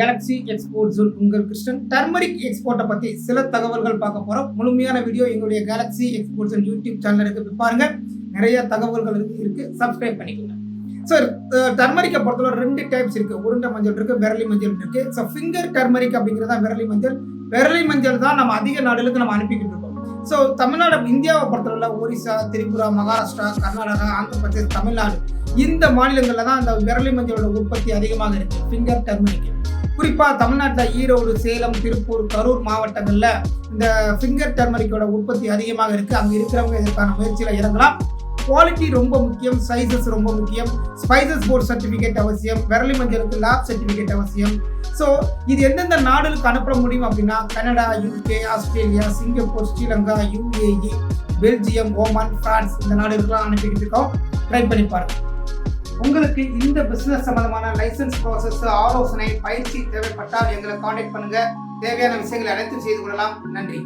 Galaxy export June உங்கள் Krishnan turmeric எக்ஸ்போர்ட்டை பற்றி சில தகவல்கள் பார்க்க போகிறோம் முழுமையான வீடியோ எங்களுடைய galaxy export zone YouTube channel இருக்கு. பாருங்க. நிறைய தகவல்கள் இருக்கு. இருக்கு. சப்ஸ்கிரைப் பண்ணிக்கோங்க. சார் டர்மரிக்கை பொறுத்தவரை ரெண்டு டைப்ஸ் இருக்கு. உருண்டை மஞ்சள் இருக்கு விரலி மஞ்சள் இருக்கு. ஸோ ஃபிங்கர் டர்மரிக் அப்படிங்கிறது தான் விரலி மஞ்சள்? விரலி மஞ்சள் தான் நம்ம அதிக நாடுகளுக்கு நம்ம அனுப்பிக்கிட்டு இருக்கோம். ஸோ தமிழ்நாடு இந்தியாவை பொறுத்தவரை ஒரிசா திரிபுரா மகாராஷ்டிரா கர்நாடகா ஆந்திர பிரதேஷ் தமிழ்நாடு இந்த மாநிலங்களில் தான் அந்த விரலி மஞ்சளோட உற்பத்தி அதிகமாக இருக்கு. ஃபிங்கர் டர்மரிக் குறிப்பாக தமிழ்நாட்டில் ஈரோடு சேலம் திருப்பூர் கரூர் மாவட்டங்களில் இந்த ஃபிங்கர் டர்மரிக்கோட உற்பத்தி அதிகமாக இருக்குது அங்கே இருக்கிறவங்க இதற்கான முயற்சியில் இறங்கலாம். குவாலிட்டி ரொம்ப முக்கியம். சைஸஸ் ரொம்ப முக்கியம். ஸ்பைசஸ் போர்ட் சர்டிஃபிகேட் அவசியம். விரலி மஞ்சளுக்கு லேப் சர்டிஃபிகேட் அவசியம். ஸோ இது எந்தெந்த நாடுகளுக்கு அனுப்ப முடியும் அப்படின்னா Canada UK Australia Singapore Srilanka UAE Belgium Oman France இந்த நாடுகளுக்கெல்லாம் அனுப்பிக்கிட்டு இருக்கோம். ட்ரை பண்ணி பாருங்க. உங்களுக்கு இந்த பிசினஸ் சம்பந்தமான லைசன்ஸ் ப்ராசஸ் ஆலோசனை பயிற்சி தேவைப்பட்டால் எங்களை காண்டாக்ட் பண்ணுங்க. தேவையான விஷயங்களை அனைத்தும் செய்து கொள்ளலாம். நன்றி.